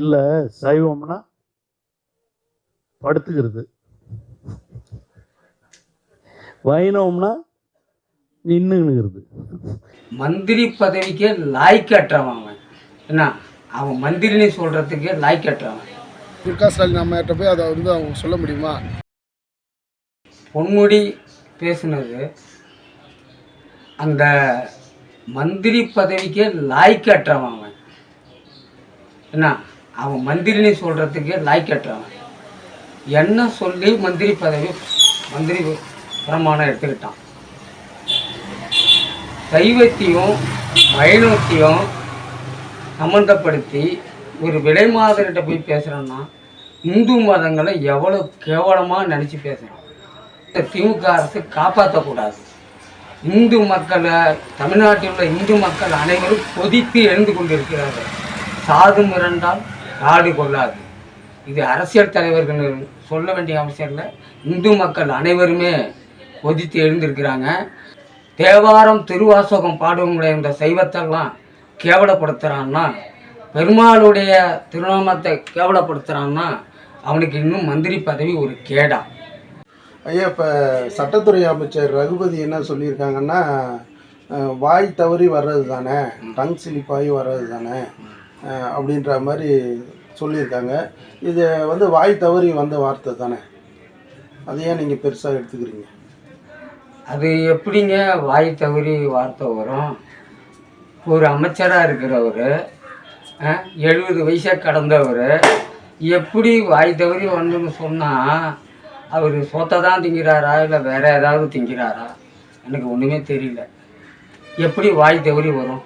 இல்லை சைவம்னா படுத்துக்கிறது. வைணவம்னா நின்றுங்கிறது மந்திரி பதவிக்கே லாய்க்கற்றவன் என்ன? அவன் மந்திரின்னு சொல்கிறதுக்கே லாய்க்கற்றவன். மு க ஸ்டாலின் அம்மையார்ட்ட போய் அதை வந்து அவங்க சொல்ல முடியுமா? பொன்முடி பேசுனது அந்த மந்திரி பதவிக்கே லாய்க்கற்றவன் என்ன? அவன் மந்திரின்னு சொல்கிறதுக்கு லாய்க்கற்றவன் என்ன சொல்லி மந்திரி பதவி மந்திரி பிரமாணம் எடுத்துக்கிட்டான். சைவத்தையும் வைணவத்தையும் சம்மந்தப்படுத்தி ஒரு விலை மாதர்கிட்ட போய் பேசுகிறோன்னா இந்து மதங்களை எவ்வளோ கேவலமாக நினச்சி பேசுகிறான் இந்த திமுக அரசு காப்பாற்றக்கூடாது இந்து மக்களை தமிழ்நாட்டில் உள்ள இந்து மக்கள் அனைவரும் கொதித்து எழுந்து கொண்டிருக்கிறார்கள். சாது மிரண்டால் நாடு கொள்ளாது இது அரசியல் தலைவர்கள் சொல்ல வேண்டிய அவசியம் இல்லை. இந்து மக்கள் அனைவருமே கொதித்து எழுந்திருக்கிறாங்க. தேவாரம் திருவாசகம் பாடுவங்களுடைய இந்த சைவத்தெல்லாம் கேவலப்படுத்துகிறான்னா பெருமாளுடைய திருநாமத்தை கேவலப்படுத்துகிறான்னா அவனுக்கு இன்னும் மந்திரி பதவி ஒரு கேடா. ஐயா இப்போ சட்டத்துறை அமைச்சர் ரகுபதி என்ன சொல்லியிருக்காங்கன்னா வாய் தவறி வர்றது தானே டங் சிலிப்பாகி வர்றது தானே அப்படின்ற மாதிரி சொல்லியிருக்காங்க. இது வந்து வாய் தவறி வந்த வார்த்தை தானே? அதையே ஏன் நீங்கள் பெருசாக எடுத்துக்கிறீங்க? அது எப்படிங்க வாய் தவறி வார்த்தை வரும்? ஒரு அமைச்சராக இருக்கிறவர் எழுபது வயசாக கடந்தவர் எப்படி வாய் தவறி வந்துன்னு சொன்னால் அவர் சொத்தை தான் திங்கிறாரா இல்லை வேறு ஏதாவது திங்கிறாரா? எனக்கு ஒன்றுமே தெரியல. எப்படி வாய் தவறி வரும்?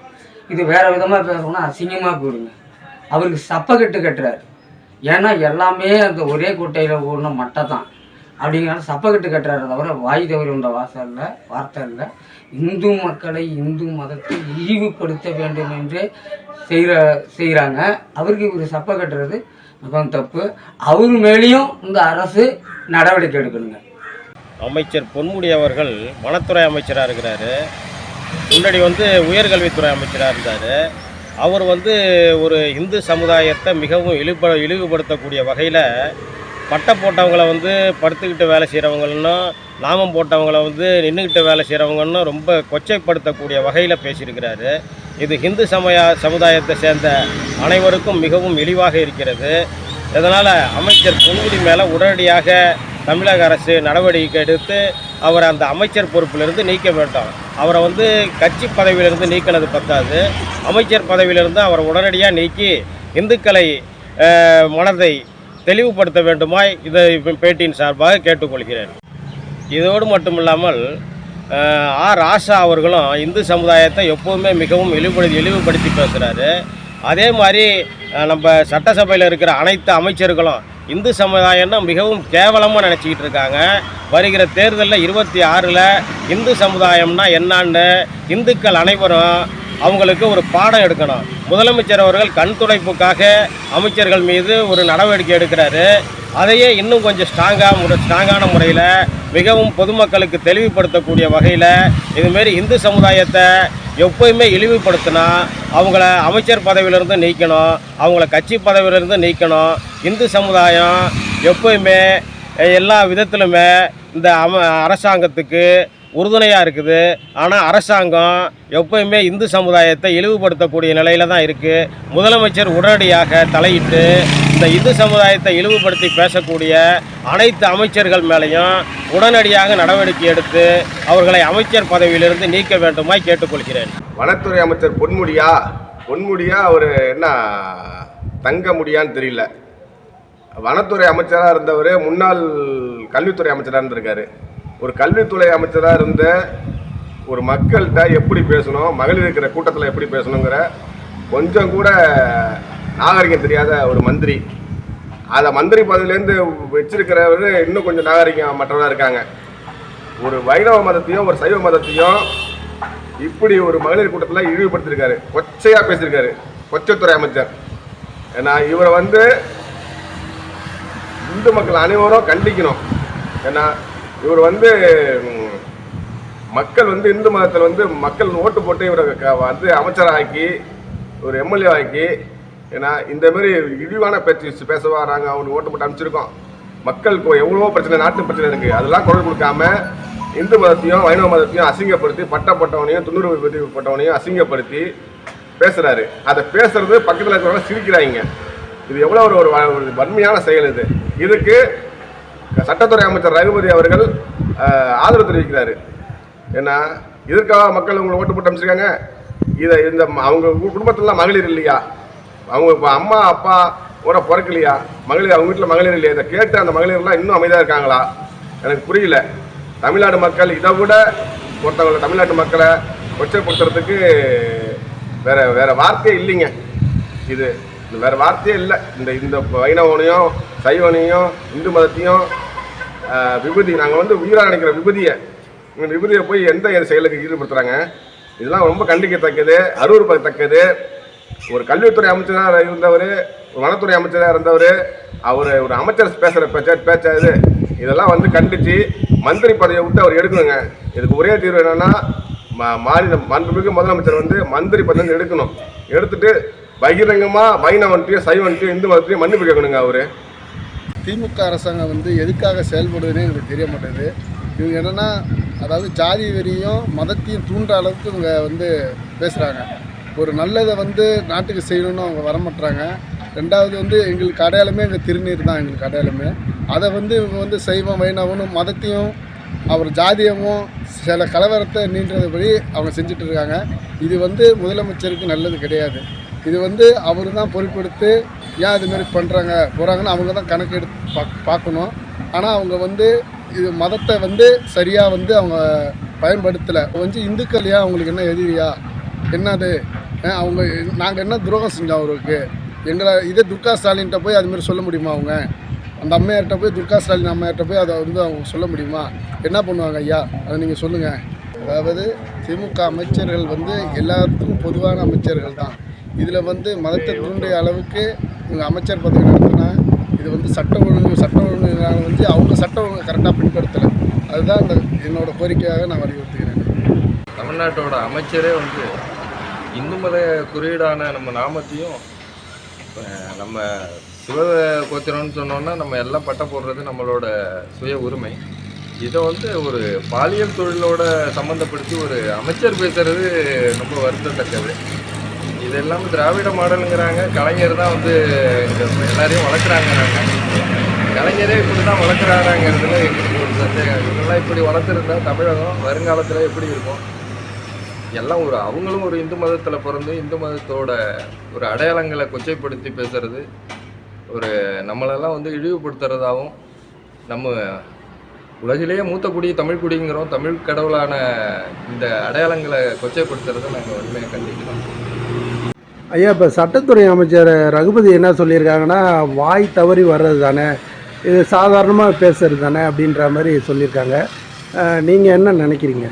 இது வேறு விதமாக பேசணும்னா அசிங்கமாக போயிடுங்க. அவருக்கு சப்பக்கட்டு கட்டுறாரு. ஏன்னா எல்லாமே அந்த ஒரே குட்டையில் ஓடின மட்டை தான். அப்படிங்கிறனால சப்பக்கட்டு கட்டுறாரு தவிர வாய் தவறி உண்ட வாசம் வார்த்தை இல்லை. இந்து மக்களை இந்து மதத்தை இழிவுபடுத்த வேண்டும் என்று செய்கிற செய்கிறாங்க அவருக்கு இவர் சப்ப கட்டுறது மிகவும் தப்பு. அவர் மேலேயும் இந்த அரசு நடவடிக்கை எடுக்கணுங்க. அமைச்சர் பொன்முடி அவர்கள் வனத்துறை அமைச்சராக இருக்கிறாரு. முன்னாடி வந்து உயர்கல்வித்துறை அமைச்சராக இருந்தார். அவர் வந்து ஒரு இந்து சமுதாயத்தை மிகவும் இழிப இழிவுபடுத்தக்கூடிய வகையில் பட்டை போட்டவங்களை வந்து படுத்துக்கிட்டு வேலை செய்கிறவங்களும் நாமம் போட்டவங்கள வந்து நின்றுக்கிட்டு வேலை செய்கிறவங்கன்னு ரொம்ப கொச்சைப்படுத்தக்கூடிய வகையில் பேசியிருக்கிறாரு. இது இந்து சமய சமுதாயத்தை சேர்ந்த அனைவருக்கும் மிகவும் இழிவாக இருக்கிறது. இதனால் அமைச்சர் பொன்முடி மேலே உடனடியாக தமிழக அரசு நடவடிக்கை எடுத்து அவரை அந்த அமைச்சர் பொறுப்பிலிருந்து நீக்க வேண்டும். அவரை வந்து கட்சி பதவியிலிருந்து நீக்கினது பத்தாது. அமைச்சர் பதவியிலிருந்து அவரை உடனடியாக நீக்கி இந்துக்களை மனதை தெளிவுபடுத்த வேண்டுமாய் இதை பேட்டியின் சார்பாக கேட்டுக்கொள்கிறேன். இதோடு மட்டும் இல்லாமல் ஆர். ராசா அவர்களும் இந்து சமுதாயத்தை எப்போவுமே மிகவும் இழிவுபடுத்தி இழிவுபடுத்தி பேசுகிறாரு அதே மாதிரி நம்ம சட்டசபையில் இருக்கிற அனைத்து அமைச்சர்களும் இந்து சமுதாயம்னா மிகவும் கேவலமாக நினச்சிக்கிட்டு இருக்காங்க. வருகிற தேர்தலில் இருபத்தி ஆறில் இந்து சமுதாயம்னா என்னான்னு இந்துக்கள் அனைவரும் அவங்களுக்கு ஒரு பாடம் எடுக்கணும். முதலமைச்சர் அவர்கள் கண் துடைப்புக்காக அமைச்சர்கள் மீது ஒரு நடவடிக்கை எடுக்கிறாரு. அதையே இன்னும் கொஞ்சம் ஸ்ட்ராங்காக முறை ஸ்ட்ராங்கான முறையில் மிகவும் பொதுமக்களுக்கு தெளிவுபடுத்தக்கூடிய வகையில் இதுமாரி இந்து சமுதாயத்தை எப்போயுமே இழிவுபடுத்தினா அவங்கள அமைச்சர் பதவியிலிருந்து நீக்கணும் அவங்கள கட்சி பதவியிலிருந்து நீக்கணும். இந்து சமுதாயம் எப்போயுமே எல்லா விதத்திலுமே இந்த அம அரசாங்கத்துக்கு உறுதுணையாக இருக்குது. ஆனால் அரசாங்கம் எப்பயுமே இந்து சமுதாயத்தை இழிவுபடுத்தக்கூடிய நிலையில தான் இருக்குது முதலமைச்சர் உடனடியாக தலையிட்டு இந்த இந்து சமுதாயத்தை இழிவுபடுத்தி பேசக்கூடிய அனைத்து அமைச்சர்கள் மேலேயும் உடனடியாக நடவடிக்கை எடுத்து அவர்களை அமைச்சர் பதவியிலிருந்து நீக்க வேண்டுமாய் கேட்டுக்கொள்கிறேன். வனத்துறை அமைச்சர் பொன்முடியா? பொன்முடியா அவர் என்ன தங்க முடியான்னு தெரியல. வனத்துறை அமைச்சராக இருந்தவர் முன்னாள் கல்வித்துறை அமைச்சராக இருந்திருக்காரு. ஒரு கல்வித்துறை அமைச்சராக இருந்த ஒரு மக்கள்கிட்ட எப்படி பேசணும் மகளிர் இருக்கிற கூட்டத்தில் எப்படி பேசணுங்கிற கொஞ்சம் கூட நாகரிகம் தெரியாத ஒரு மந்திரி. அதை மந்திரி பதவியிலேருந்து வச்சிருக்கிறவர் இன்னும் கொஞ்சம் நாகரிகம் மற்றவராக இருக்காங்க. ஒரு வைணவ மதத்தையும் ஒரு சைவ மதத்தையும் இப்படி ஒரு மகளிர் கூட்டத்தில் இழிவுபடுத்திருக்காரு. கொச்சையாக பேசியிருக்காரு கொச்சத்துறை அமைச்சர். ஏன்னா இவரை வந்து இந்து மக்கள் அனைவரும் கண்டிக்கணும். ஏன்னா இவர் வந்து மக்கள் வந்து இந்து மதத்தில் வந்து மக்கள் ஓட்டு போட்டு இவரை வந்து அமைச்சராக்கி ஒரு எம்எல்ஏ ஆக்கி ஏன்னா இந்தமாரி இழிவான பேச்சு பேச வராங்க அவனுக்கு ஓட்டு போட்டு அனுப்பிச்சிருக்கோம். மக்களுக்கு எவ்வளவோ பிரச்சனை நாட்டு பிரச்சனை இருக்கு. அதெல்லாம் குரல் கொடுக்காம இந்து மதத்தையும் வைணவ மதத்தையும் அசிங்கப்படுத்தி பட்டப்பட்டவனையும் துண்ணூறு பட்டவனையும் அசிங்கப்படுத்தி பேசுறாரு. அதை பேசுறது பக்கத்தில் இருக்கிறவங்க சிரிக்கிறாங்க. இது எவ்வளோ ஒரு ஒரு வன்மையான செயல் இது. இதுக்கு சட்டத்துறை அமைச்சர் ரகுபதி அவர்கள் ஆதரவு தெரிவிக்கிறார். ஏன்னா இதற்காக மக்கள் உங்களை ஓட்டு போட்டு அமைச்சிருக்காங்க. இதை இந்த ம- அவங்க குடும்பத்திலலாம் மகளிர் இல்லையா? அவங்க இப்போ அம்மா அப்பா கூட பிறக்கலையா? மகளிர் அவங்க வீட்டில் மகளிர் இல்லையா? இதை கேட்டு அந்த மகளிர்லாம் இன்னும் அமைதியாக இருக்காங்களா? எனக்கு புரியல. தமிழ்நாடு மக்கள் இதை விட ஒருத்தவங்களை தமிழ்நாட்டு மக்களை கொச்சைப்படுத்துறதுக்கு வேற வேற வார்த்தையே இல்லைங்க. இது வேற வார்த்தையே இல்லை. இந்த இந்த வைணவனையும் சைவனையும் இந்து மதத்தையும் விபூதி நாங்கள் வந்து உயிராக நினைக்கிற விபூதியை இந்த விபூதியை போய் எந்த செயலுக்கு ஈடுபடுத்துகிறாங்க இதெல்லாம் ரொம்ப கண்டிக்கத்தக்கது அருவருப்பத்தக்கது. ஒரு கல்வித்துறை அமைச்சராக இருந்தவர் ஒரு வனத்துறை அமைச்சராக இருந்தவர் அவர் ஒரு அமைச்சர் பேசுகிற பேச்ச பேச்சா இது? இதெல்லாம் வந்து கண்டித்து மந்திரி பதவியை விட்டு அவர் எடுக்கணுங்க. இதுக்கு ஒரே தீர்வு என்னென்னா மா- மாநில மாண்புமிகு முதலமைச்சர் வந்து மந்திரி பதவி எடுக்கணும். எடுத்துட்டு பகிரங்கமாக வைணவன்ட்டையும் சைவன்ட்டையும் இந்து மதத்தையும் மன்னிப்பு கேட்கணுங்க அவர். திமுக அரசாங்கம் வந்து எதுக்காக செயல்படுதுன்னே எனக்கு தெரிய மாட்டேங்குது இவங்க என்னென்னா அதாவது ஜாதி வெறியும் மதத்தையும் தூண்டுற அளவுக்கு இவங்க வந்து பேசுகிறாங்க ஒரு நல்லதை வந்து நாட்டுக்கு செய்யணும்னு அவங்க வரமாட்டுறாங்க ரெண்டாவது வந்து எங்களுக்கு அடையாளமே எங்கள் திருநீர் தான் எங்களுக்கு அடையாளமே. அதை வந்து இவங்க வந்து சைவம் வைணவனும் மதத்தையும் அவர் ஜாதியமும் சில கலவரத்தை நீன்றதுபடி அவங்க செஞ்சுட்டு இருக்காங்க. இது வந்து முதலமைச்சருக்கு நல்லது கிடையாது. இது வந்து அவர் தான் பொறுப்பெடுத்து ஏன் இதுமாரி பண்ணுறாங்க போகிறாங்கன்னு அவங்க தான் கணக்கு எடுத்து பார்க்கணும். ஆனால் அவங்க வந்து இது மதத்தை வந்து சரியாக வந்து அவங்க பயன்படுத்தலை. வந்து இந்துக்கள் ஏன் அவங்களுக்கு என்ன எதிரியா? என்னது? அவங்க நாங்கள் என்ன துரோகம் செஞ்சோம் அவருக்கு? எங்களை இதே துர்கா ஸ்டாலின்கிட்ட போய் அதுமாரி சொல்ல முடியுமா அவங்க? அந்த அம்மையார்கிட்ட போய் துர்கா ஸ்டாலின் அம்மையார்கிட்ட போய் அதை வந்து அவங்க சொல்ல முடியுமா? என்ன பண்ணுவாங்க ஐயா? அதை நீங்கள் சொல்லுங்கள் அதாவது திமுக அமைச்சர்கள் வந்து எல்லாத்துக்கும் பொதுவான அமைச்சர்கள் தான். இதில் வந்து மதத்தை தூண்டிய அளவுக்கு இவங்க அமைச்சர் பதவி நடத்தினா இது வந்து சட்ட ஒழுங்கு சட்ட ஒழுங்கு வந்து அவங்க சட்ட ஒழுங்கு கரெக்டாக பின்படுத்தலை. அதுதான் இந்த என்னோட கோரிக்கையாக நான் வலியுறுத்துகிறேன். தமிழ்நாட்டோட அமைச்சரே வந்து இந்து மத குறியீடான நம்ம நாமத்தையும் இப்போ நம்ம சிவ கோத்திரம்னு சொன்னோன்னா நம்ம எல்லாம் பட்டம் போடுறது நம்மளோட சுய உரிமை. இதை வந்து ஒரு பாலியல் தொழிலோட சம்மந்தப்படுத்தி ஒரு அமைச்சர் பேசுறது ரொம்ப வருத்தத்தக்கது. இது எல்லாமே திராவிட மாடலுங்கிறாங்க. கலைஞர் தான் வந்து எல்லாரையும் வளர்க்குறாங்க கலைஞரே இப்படி தான் வளர்க்குறாங்கிறதுல எங்களுக்கு ஒரு சந்தேகம். இவங்கெல்லாம் இப்படி வளர்த்துருந்தா தமிழகம் வருங்காலத்தில் எப்படி இருக்கும்? எல்லாம் ஒரு அவங்களும் ஒரு இந்து மதத்தில் பிறந்து இந்து மதத்தோட ஒரு அடையாளங்களை கொச்சைப்படுத்தி பேசுறது ஒரு நம்மளெல்லாம் வந்து இழிவுபடுத்துறதாகவும் நம்ம உலகிலேயே மூத்த குடி தமிழ் குடிங்கிறோம். தமிழ் கடவுளான இந்த அடையாளங்களை கொச்சைப்படுத்துறதை நாங்கள் உண்மையாக கண்டிக்கிறோம். ஐயா இப்போ சட்டத்துறை அமைச்சர் ரகுபதி என்ன சொல்லியிருக்காங்கன்னா வாய் தவறி வர்றது தானே இது சாதாரணமாக பேசுறது தானே அப்படின்ற மாதிரி சொல்லியிருக்காங்க. நீங்கள் என்ன நினைக்கிறீங்க?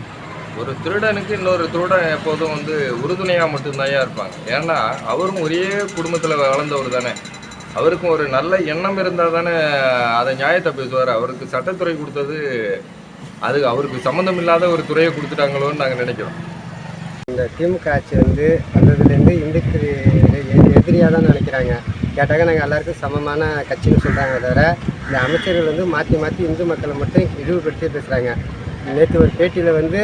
ஒரு திருடனுக்கு இன்னொரு திருடன் எப்போதும் வந்து உறுதுணையாக மட்டும்தான் இருப்பாங்க. ஏன்னா அவரும் ஒரே குடும்பத்தில் வளர்ந்தவர் தானே. அவருக்கும் ஒரு நல்ல எண்ணம் இருந்தால் தானே அதை நியாயத்தை பேசுவார். அவருக்கு சட்டத்துறை கொடுத்தது அது அவருக்கு சம்மந்தம் இல்லாத ஒரு துறையை கொடுத்துட்டாங்களோன்னு நாங்கள் நினைக்கிறோம். இந்த திமுக ஆட்சி வந்து வந்ததுலேருந்து இந்துக்கு எதிரியாக தான் நினைக்கிறாங்க. கேட்டாக்க நாங்கள் எல்லாருக்கும் சமமான கட்சின்னு சொல்கிறாங்க தவிர இந்த அமைச்சர்கள் வந்து மாற்றி மாற்றி இந்து மக்களை மட்டும் இழிவுபடுத்தி பேசுகிறாங்க நேற்று ஒரு பேட்டியில் வந்து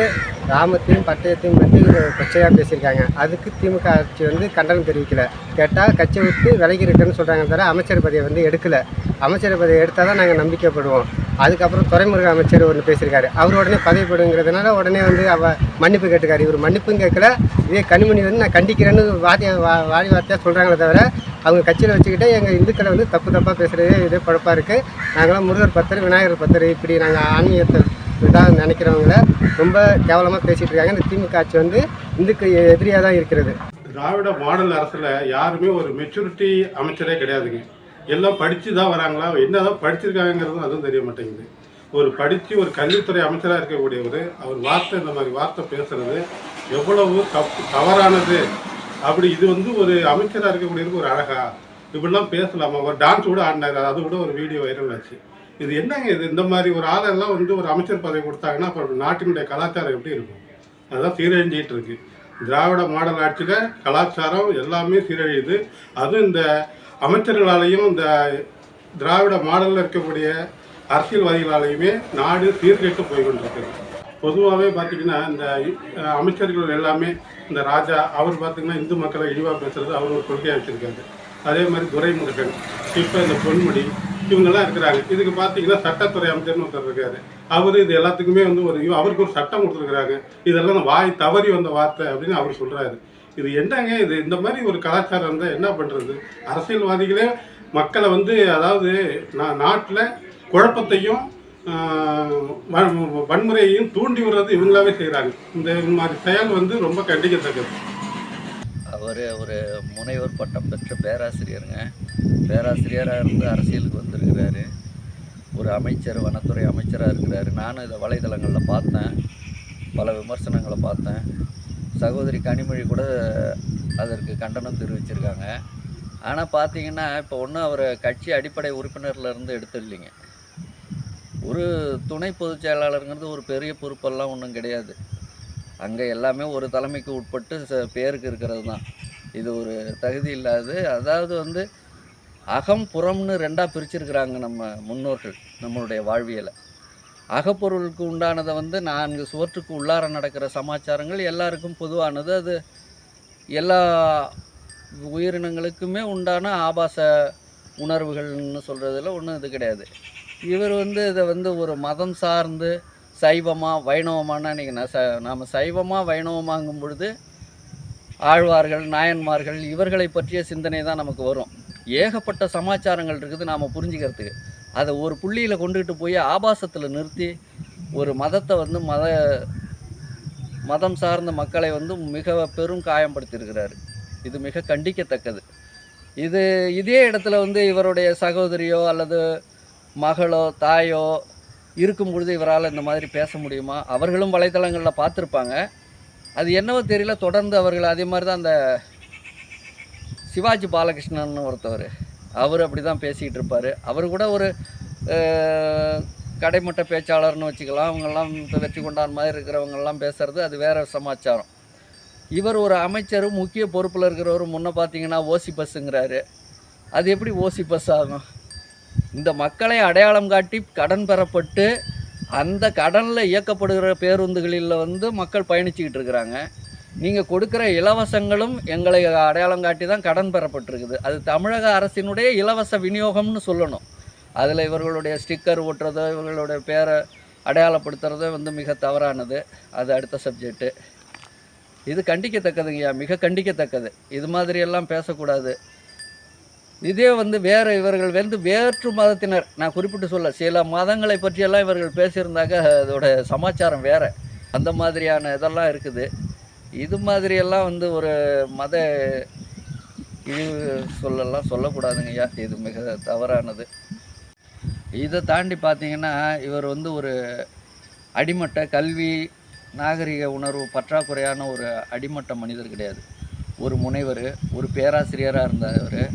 ராமத்தையும் பட்டயத்தையும் பற்றி கொச்சையாக பேசியிருக்காங்க. அதுக்கு திமுக ஆட்சி வந்து கண்டனம் தெரிவிக்கல. கேட்டால் கட்சியை விட்டு விலகி இருக்குன்னு சொல்கிறாங்க தவிர அமைச்சர் பதவியை வந்து எடுக்கலை. அமைச்சர் பதவி எடுத்தால் தான் நாங்கள் நம்பிக்கைப்படுவோம். அதுக்கப்புறம் துறைமுருக அமைச்சர் ஒன்று பேசியிருக்காரு. அவர் உடனே பதவிப்படுங்கிறதுனால உடனே வந்து அவ மன்னிப்பு கேட்டுக்காரு. இவர் மன்னிப்பும் கேட்கல. இதே கனிமணி வந்து நான் கண்டிக்கிறேன்னு வார்த்தையை வா வாடி வார்த்தையாக சொல்கிறாங்களே தவிர அவங்க கட்சியில் வச்சுக்கிட்டு எங்கள் இந்துக்களை வந்து தப்பு தப்பாக பேசுகிறதே இதே குழப்பாக இருக்குது நாங்களாம் முருகர் பத்தர் விநாயகர் பத்தர். இப்படி நாங்கள் ஆன்மீகத்தை இதாக நினைக்கிறவங்கள ரொம்ப கேவலமாக பேசிகிட்டு இருக்காங்க. இந்த திமுக ஆட்சி வந்து இந்துக்கு எதிரியாக தான் இருக்கிறது. திராவிட மாடல் அரசில் யாருமே ஒரு மெச்சூரிட்டி அமைச்சரே கிடையாதுங்க. எல்லாம் படித்து தான் வராங்களா? என்னதான் படிச்சிருக்காங்கிறதும் அதுவும் தெரிய மாட்டேங்குது. ஒரு படித்து ஒரு கல்வித்துறை அமைச்சராக இருக்கக்கூடியவர் அவர் வார்த்தை இந்த மாதிரி வார்த்தை பேசுறது எவ்வளவு தப்பு தவறானது? அப்படி இது வந்து ஒரு அமைச்சராக இருக்கக்கூடியவருக்கு ஒரு அழகா. இப்படிலாம் பேசலாமா? ஒரு டான்ஸ் கூட ஆடினாரு. அது கூட ஒரு வீடியோ வைரல் ஆச்சு. இது என்னங்க இது? இந்த மாதிரி ஒரு ஆளெல்லாம் வந்து ஒரு அமைச்சர் பதவி கொடுத்தாங்கன்னா அப்புறம் நாட்டினுடைய கலாச்சாரம் எப்படி இருக்கும்? அதுதான் சீரழிஞ்சிட்டு இருக்கு. திராவிட மாடல் ஆட்சியில் கலாச்சாரம் எல்லாமே சீரழியுது. அதுவும் இந்த அமைச்சர்களாலையும் இந்த திராவிட மாடலில் இருக்கக்கூடிய அரசியல்வாதிகளாலையுமே நாடு சீர்கெட்டு போய் கொண்டிருக்கிறது பொதுவாகவே பார்த்தீங்கன்னா இந்த அமைச்சர்கள் எல்லாமே இந்த ராஜா அவர் பார்த்தீங்கன்னா இந்து மக்களை இழிவாக பேசுறது அவர் ஒரு கொள்கையாக வச்சிருக்காரு. அதே மாதிரி துரைமுருகன் இப்போ இந்த பொன்முடி இவங்கெல்லாம் இருக்கிறாங்க. இதுக்கு பார்த்தீங்கன்னா சட்டத்துறை அமைச்சர்னு ஒருத்தர் இருக்காரு. அவர் இது எல்லாத்துக்குமே வந்து ஒரு அவருக்கு ஒரு சட்டம் கொடுத்துருக்குறாங்க. இதெல்லாம் வாய் தவறி வந்த வார்த்தை அப்படின்னு அவர் சொல்கிறாரு இது என்னங்க இது? இந்த மாதிரி ஒரு கலாச்சாரம் இருந்தால் என்ன பண்ணுறது அரசியல்வாதிகளே மக்களை வந்து அதாவது நான் நாட்டில் குழப்பத்தையும் வன்முறையையும் தூண்டி விடுறது இவங்களாவே செய்கிறாங்க இந்த மாதிரி செயல் வந்து ரொம்ப கண்டிக்கத்தக்கது. அவர் ஒரு முனைவர் பட்டம் பெற்ற பேராசிரியருங்க. பேராசிரியராக இருந்து அரசியலுக்கு வந்திருக்கிறாரு. ஒரு அமைச்சர் வனத்துறை அமைச்சராக இருக்கிறாரு. நானும் இதை வலைதளங்களில் பார்த்தேன். பல விமர்சனங்களை பார்த்தேன். சகோதரி கனிமொழி கூட அதற்கு கண்டனம் தெரிவிச்சிருக்காங்க. ஆனால் பார்த்தீங்கன்னா இப்போ ஒன்றும் அவர் கட்சி அடிப்படை உறுப்பினர்லேருந்து எடுத்துடலிங்க. ஒரு துணை பொதுச் செயலாளருங்கிறது ஒரு பெரிய பொறுப்பெல்லாம் ஒன்றும் கிடையாது. அங்கே எல்லாமே ஒரு தலைமைக்கு உட்பட்டு ச- பேருக்கு இருக்கிறது தான். இது ஒரு தகுதி இல்லாது அதாவது வந்து அகம் புறம்னு ரெண்டாக பிரிச்சிருக்கிறாங்க நம்ம முன்னோர்கள் நம்மளுடைய வாழ்வியலை. அகப்பொருளுக்கு உண்டானதை வந்து நான்கு சுவற்றுக்கு உள்ளார நடக்கிற சமாச்சாரங்கள் எல்லாருக்கும் பொதுவானது. அது எல்லா உயிரினங்களுக்குமே உண்டான ஆபாச உணர்வுகள்னு சொல்கிறதுல ஒன்றும் இது கிடையாது. இவர் வந்து இதை வந்து ஒரு மதம் சார்ந்து சைவமாக வைணவமானா நீங்கள் ச நாம் சைவமாக வைணவமாங்கும் பொழுது ஆழ்வார்கள் நாயன்மார்கள் இவர்களை பற்றிய சிந்தனை தான் நமக்கு வரும். ஏகப்பட்ட சமாச்சாரங்கள் இருக்குது நாம் புரிஞ்சுக்கிறதுக்கு. அதை ஒரு புள்ளியில் கொண்டுகிட்டு போய் ஆபாசத்தில் நிறுத்தி ஒரு மதத்தை வந்து மத மதம் சார்ந்த மக்களை வந்து மிக பெரும் காயப்படுத்தியிருக்கிறாரு இது மிக கண்டிக்கத்தக்கது. இது இதே இடத்துல வந்து இவருடைய சகோதரியோ அல்லது மகளோ தாயோ இருக்கும் பொழுது இவரால் இந்த மாதிரி பேச முடியுமா? அவர்களும் வலைத்தளங்களில் பார்த்துருப்பாங்க. அது என்னவோ தெரியல. தொடர்ந்து அவர்கள் அதே மாதிரி தான் அந்த சிவாஜி பாலகிருஷ்ணன் ஒருத்தவர். அவர் அப்படி தான் பேசிக்கிட்டு இருப்பார். அவர் கூட ஒரு கடைமட்ட பேச்சாளர்னு வச்சுக்கலாம். அவங்கெல்லாம் இப்போ வெற்றி கொண்டான் மாதிரி இருக்கிறவங்கெல்லாம் பேசுகிறது அது வேறு சமாச்சாரம். இவர் ஒரு அமைச்சர் முக்கிய பொறுப்பில் இருக்கிறவர். முன்னே பார்த்தீங்கன்னா ஓசி பஸ்ஸுங்கிறாரு. அது எப்படி ஓசி பஸ் ஆகும்? இந்த மக்களை அடையாளம் காட்டி கடன் பெறப்பட்டு அந்த கடனில் இயக்கப்படுகிற பேருந்துகளில் வந்து மக்கள் பயணிச்சுக்கிட்டு இருக்கிறாங்க. நீங்கள் கொடுக்குற இலவசங்களும் எங்களை அடையாளம் காட்டி தான் கடன் பெறப்பட்டிருக்குது. அது தமிழக அரசினுடைய இலவச விநியோகம்னு சொல்லணும். அதில் இவர்களுடைய ஸ்டிக்கர் ஓட்டுறதோ இவர்களுடைய பேரை அடையாளப்படுத்துறதோ வந்து மிக தவறானது. அது அடுத்த சப்ஜெக்ட்டு இது கண்டிக்கத்தக்கதுங்கய்யா. மிக கண்டிக்கத்தக்கது. இது மாதிரியெல்லாம் பேசக்கூடாது. இதே வந்து வேறு இவர்கள் வந்து வேற்று மதத்தினர். நான் குறிப்பிட்டு சொல்ல சில மதங்களை பற்றியெல்லாம் இவர்கள் பேசியிருந்தாக்க அதோட சமாச்சாரம் வேறு. அந்த மாதிரியான இதெல்லாம் இருக்குது. இது மாதிரியெல்லாம் வந்து ஒரு மத இழிவு சொல்லலாம் சொல்லக்கூடாதுங்க ஐயா. இது மிக தவறானது. இதை தாண்டி பார்த்தீங்கன்னா இவர் வந்து ஒரு அடிமட்ட கல்வி நாகரிக உணர்வு பற்றாக்குறையான ஒரு அடிமட்ட மனிதர் கிடையாது. ஒரு முனைவர் ஒரு பேராசிரியராக இருந்தார். அவர்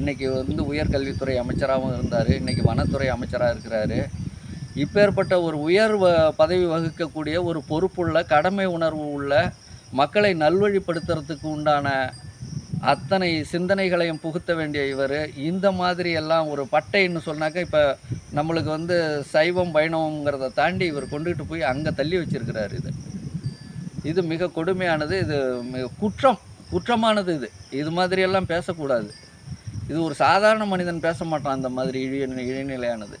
இன்றைக்கி வந்து உயர்கல்வித்துறை அமைச்சராகவும் இருந்தார். இன்றைக்கி வனத்துறை அமைச்சராக இருக்கிறாரு. இப்பேற்பட்ட ஒரு உயர் வ- பதவி வகிக்கக்கூடிய ஒரு பொறுப்புள்ள கடமை உணர்வு உள்ள மக்களை நல்வழிப்படுத்துறதுக்கு உண்டான அத்தனை சிந்தனைகளையும் புகுத்த வேண்டிய இவர். இந்த மாதிரி எல்லாம் ஒரு பட்டைன்னு சொன்னாக்க இப்போ நம்மளுக்கு வந்து சைவம் வைணவங்கிறத தாண்டி இவர் கொண்டுகிட்டு போய் அங்கே தள்ளி வச்சிருக்கிறாரு இது. இது மிக கொடுமையானது இது மிக குற்றம் குற்றமானது இது. இது மாதிரியெல்லாம் பேசக்கூடாது. இது ஒரு சாதாரண மனிதன் பேச மாட்டான் அந்த மாதிரி இழிய இழிநிலையானது